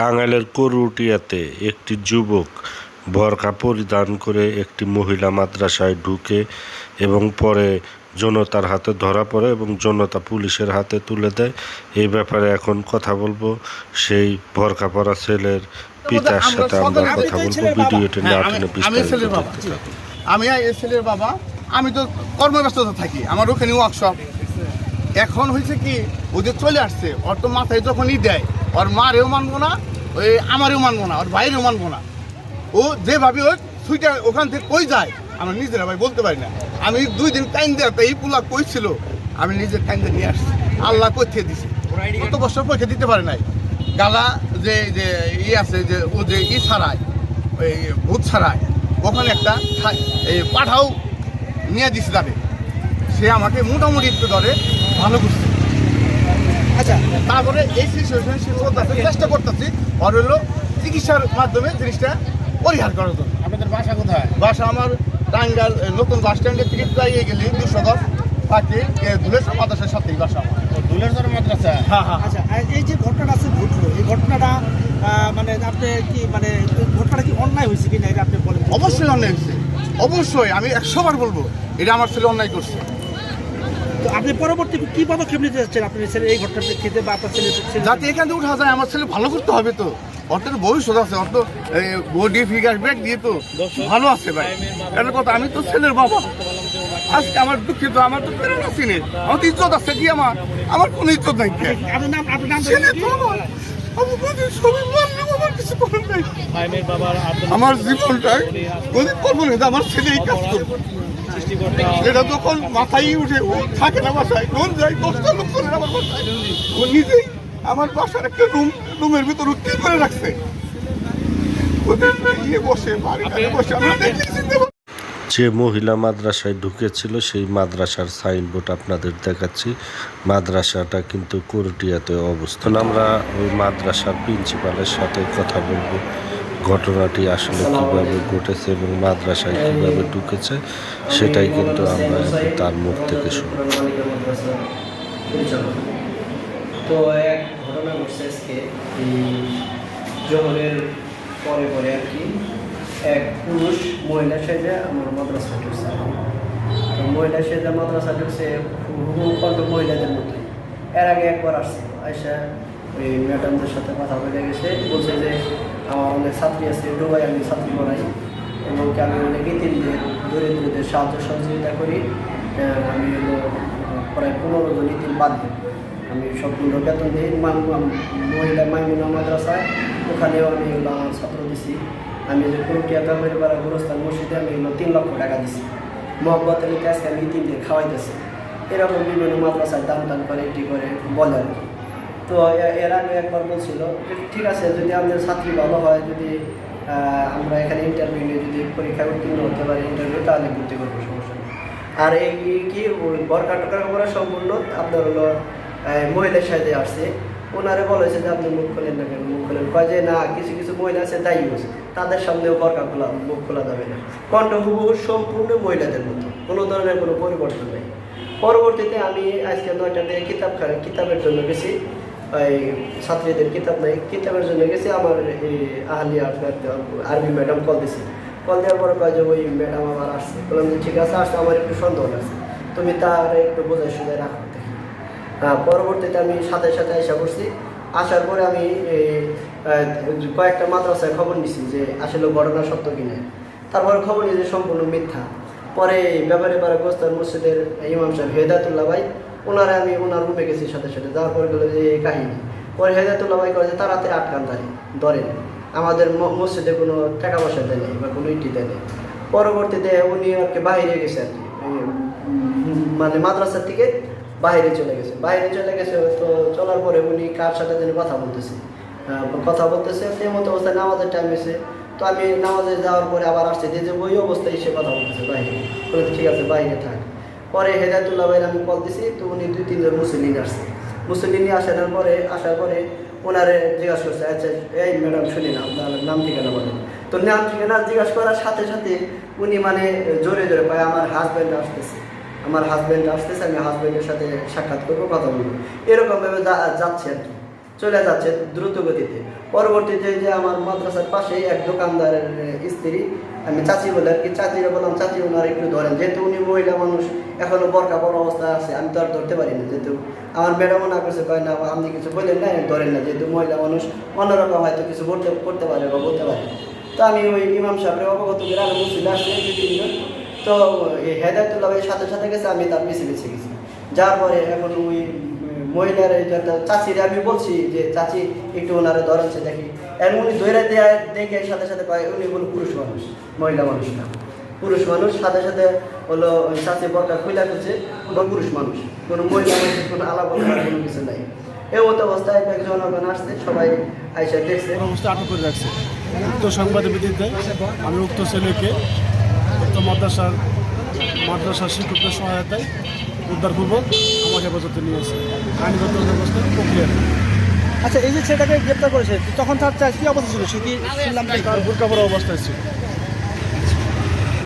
টাঙ্গাইলের করুটিয়াতে একটি যুবক বোরকা পরিধান করে একটি মহিলা মাদ্রাসায় ঢুকে এবং পরে জনতার হাতে ধরা পড়ে এবং জনতা পুলিশের হাতে তুলে দেয়। এই ব্যাপারে এখন কথা বলব। সেই বোরকা পরা ছেলের পিতার সাথে আমরা কথা বলব। ভিডিওটি না হ্যাঁ, বিস্তারিত। আমি এই ছেলের বাবা। আমি তো কর্মব্যস্ততা থাকি। আমার ওখানে ওয়ার্কশপ এখন হয়েছে কি ওদের চলে আসছে। তো মাথায় যখনই দেয় ওর মারেও মানবো না, ওই আমারেও মানবো না, ওর ভাইয়েরও মানবো না। ও যেভাবে ওই সুইটা ওখান থেকে কই যায়? আমরা নিজেরা ভাই বলতে পারি না। আমি দুই দিন টাইম দেওয়া এই পুলা কই ছিল? আমি নিজের টাইম দিয়ে নিয়ে আসছি। আল্লাহ পথিয়ে দিছি? কত বছর পয়সা দিতে পারে নাই। গালা যে যে ই আছে যে, ও যে ই ছাড়ায়, ওই ভূত ছাড়ায়, ওখানে একটা এই পাঠাও নিয়ে দিছে তাদের সে আমাকে মোটামুটি একটু ধরে ভালো করছে। আচ্ছা তারপরে এই সিচুয়েশন সে চেষ্টা করতেছি। আর হলো চিকিৎসার মাধ্যমে জিনিসটা পরিহার করার জন্য। আপনাদের বাসা কোথায়? বাসা আমার টাঙ্গাল নতুন বাস স্ট্যান্ডের থেকে প্রায় গেলে দুশো দশ পাখি ধুলের মাদ্রাসার সাথেই বাসা আমার। দুলের মাদ্রাসা? হ্যাঁ হ্যাঁ। আচ্ছা এই যে ঘটনাটা আছে ঘটলো এই ঘটনাটা মানে আপনি কি মানে ঘটনাটা কি অন্যায় হয়েছে কিনা এটা আপনি বলেন। অবশ্যই অন্যায় হয়েছে। অবশ্যই আমি একশোবার বলব এটা আমার ছেলে অন্যায় করছে। তো আপনি পরবর্তী কি পদক্ষেপ নিতে যাচ্ছেন আপনি ছেলে এই ঘটনার প্রেক্ষিতে বা আপনার ছেলে যাতে এখান থেকে উঠা যায় আমার ছেলে ভালো করতে হবে তো। তো ভবিষ্যৎ আছে তো বডি ফিগার ব্যাগ দিয়ে তো ভালো আছে ভাই। এটা কথা আমি তো ছেলের বাবা। আজকে আমার দুঃখিত আমার তো প্রেরণা চিনে আমার তো ইজ্জত আছে কি আমার? আমার কোনো ইজ্জত নাই আপনার নাম আপনার নাম ছেলে তো আমার। নাই। জীবনটাই করব না আমার ছেলে এই কাজ করবে। যখন মাথায় উঠে ও থাকে না বাসায় কোন যায় লোক করে আমার বাসায়। ও নিজেই আমার বাসার একটা রুম রুমের ভিতর ও কি করে রাখছে? ওদের বসে বাড়িতে বসে আমরা দেখতে যে মহিলা মাদ্রাসায় ঢুকেছিল সেই মাদ্রাসার সাইনবোর্ড আপনাদের দেখাচ্ছি। মাদ্রাসাটা কিন্তু করটিয়াতে অবস্থান আমরা ওই মাদ্রাসার প্রিন্সিপালের সাথে কথা বলব। ঘটনাটি আসলে কীভাবে ঘটেছে এবং মাদ্রাসায় কীভাবে ঢুকেছে, সেটাই কিন্তু আমরা তার মুখ থেকে শুনব। তো এক ঘটনা পরে পরে এক পুরুষ মহিলা সেজে মহিলা সেজে মাদ্রাসা মহিলাদের এর আগে একবার আসছে আয়সা ওই ম্যাডামদের সাথে কথা বলে গেছে, বলছে যে আমার অনেক ছাত্রী আছে, ডুবাই আমি ছাত্রী পড়াই। এবং আমি অনেক ইতিমদের দরিদ্রদের সাহায্য সহযোগিতা করি আমি হলো, প্রায় পনেরো জন ইতিম বাদ দিই। আমি সম্পূর্ণ বেতন দিই। মহিলা মাইমুনা মাদ্রাসায় ওখানেও আমি হলো আমার ছাত্র দিছি। আমি যে কুরুটিয়া তামিল পাড়া গুরস্থান মসজিদে আমি এগুলো তিন লক্ষ টাকা দিছি। মহব্বত আলীকে আজকে আমি দিন খাওয়াইতেছি এরকম বিভিন্ন মাদ্রাসায় দান টান করে, এটি করে বলে আর কি। তো এর আগে একবার বলছিল ঠিক আছে, যদি আমাদের ছাত্রী ভালো হয়, যদি আমরা এখানে ইন্টারভিউ নিয়ে যদি পরীক্ষায় উত্তীর্ণ হতে পারি ইন্টারভিউ তাহলে ভর্তি করব, সমস্যা নেই। আর এই কি- কি ওই বরকা টকা করা সম্পূর্ণ আপনার হলো মহিলার সাথে আসছে। ওনারে বলেছে যে, আপনি মুখ খোলেন না কেন? মুখ খোলেন। কয় যে, না, কিছু কিছু মহিলা আছে, তাই ইউজ তাদের সামনেও বরকা খোলা মুখ খোলা যাবে না। কণ্ঠ হুবহু সম্পূর্ণ মহিলাদের মতো। কোনো ধরনের কোনো পরিবর্তন নেই। পরবর্তীতে আমি আজকে নয়টাতে কিতাব খা- কিতাবের জন্য গেছি। ছাত্রীদের কিতাব নাই, কিতাবের জন্য গেছি, আমার এই আহলিয়া আপনার আরবি ম্যাডাম কল দিছি। কল দেওয়ার পরে কয় যে, ওই ম্যাডাম আমার আসছে। বললাম যে, ঠিক আছে, আসছে। আমার একটু সন্দেহ আছে তুমি তার একটু বোঝাই সুঝাই রাখো দেখি। পরবর্তীতে আমি সাথে সাথে আশা করছি আসার পরে আমি কয়েকটা মাদ্রাসায় খবর নিছি যে, আসলে ঘটনা সত্য কিনা। তারপর খবর নিয়েছি সম্পূর্ণ মিথ্যা। পরে ব্যাপারে পারে গোস্তার মসজিদের ইমাম সাহেব হেদায়তুল্লাহ ভাই ওনারা আমি ওনার রুমে গেছি সাথে সাথে। যাওয়ার পরে গেলো যে, এই কাহিনী। পরে হেদায়তুল্লাহ ভাই করে যে তাড়াতাড়ি আটকান ধরে ধরেন। আমাদের মসজিদে কোনো টাকা পয়সা দেয় নেই বা কোনো ইটি দেয় নেই। পরবর্তীতে উনি আর কি বাইরে গেছে আর মানে মাদ্রাসার থেকে বাইরে চলে গেছে। বাইরে চলে গেছে তো চলার পরে উনি কার সাথে যেন কথা বলতেছে। কথা বলতেছে তেমন অবস্থায় নামাজের টাইম এসে, তো আমি নামাজে যাওয়ার পরে আবার আসছে। যে যে ওই অবস্থায় এসে কথা বলতেছে, বাইরে। বলে ঠিক আছে, বাইরে থাক। পরে হেদায়তুল্লাহ ভাইয়ের আমি কল দিছি, তো উনি দুই, তিনজন মুসলিম আসছে। মুসলিম আসার পরে আসার পরে ওনারে জিজ্ঞাসা করছে আচ্ছা এই ম্যাডাম শুনি না আপনার নাম ঠিকানা বলেন। তো নাম ঠিকানা জিজ্ঞাসা করার সাথে সাথে উনি মানে জোরে জোরে পায় আমার হাজব্যান্ড আসতেছে। আমার হাজব্যান্ড আসতেছে, আমি হাজব্যান্ডের সাথে সাক্ষাৎ করব, কথা বলব। এরকমভাবে যাচ্ছে আর কি। চলে যাচ্ছে দ্রুত গতিতে পরবর্তীতে যে আমার মাদ্রাসার পাশেই এক দোকানদারের স্ত্রী, আমি চাচি বলে আর কি, চাচিরা বললাম, চাচি, ওনার একটু ধরেন, যেহেতু উনি মহিলা মানুষ, এখনও বরকা বড় অবস্থায় আছে, আমি তো আর ধরতে পারি না, যেহেতু আমার ম্যাডামও না করছে কয় না আপনি কিছু বললেন না ধরেন না, যেহেতু মহিলা মানুষ, অন্যরকম হয়তো কিছু বলতে করতে পারে বা বলতে পারে। তো আমি ওই ইমাম সাহেবের অবগত করে আমি মুসলিম আসছে তিনজন তো হেদায়তুল্লাহ সাথে সাথে গেছে, আমি তার পিছিয়ে পিছিয়ে গেছি। যার পরে এখন ওই মহিলার চাচিরে, আমি বলছি যে চাচি একটু ওনারে ধরাচ্ছে দেখি। এখন উনি ধরে দেওয়া দেখে সাথে সাথে কয়, উনি হলো পুরুষ মানুষ, মহিলা মানুষ না। পুরুষ মানুষ, সাথে সাথে হলো চাচি বরটা খুলে খুঁজছে বা পুরুষ মানুষ, কোনো মহিলা মানুষের কোনো আলাপ কোনো কিছু নাই। এই মতো অবস্থায় একজন ওখানে আসছে, সবাই আইসা দেখছে। আটক করে রাখছে। উক্ত সংবাদের ভিত্তিতে আমি উক্ত ছেলেকে উক্ত মাদ্রাসার মাদ্রাসার শিক্ষকদের সহায়তায় উদ্ধারপূর্বক আমাকে হেফাজতে নিয়ে এসে আইনগত ব্যবস্থা প্রক্রিয়া আচ্ছা এই যে ছেলেটাকে গ্রেপ্তার করেছে তখন তার চা- কি অবস্থা ছিল? সে কি শুনলাম যে তার বোরকা পরা অবস্থায় ছিল।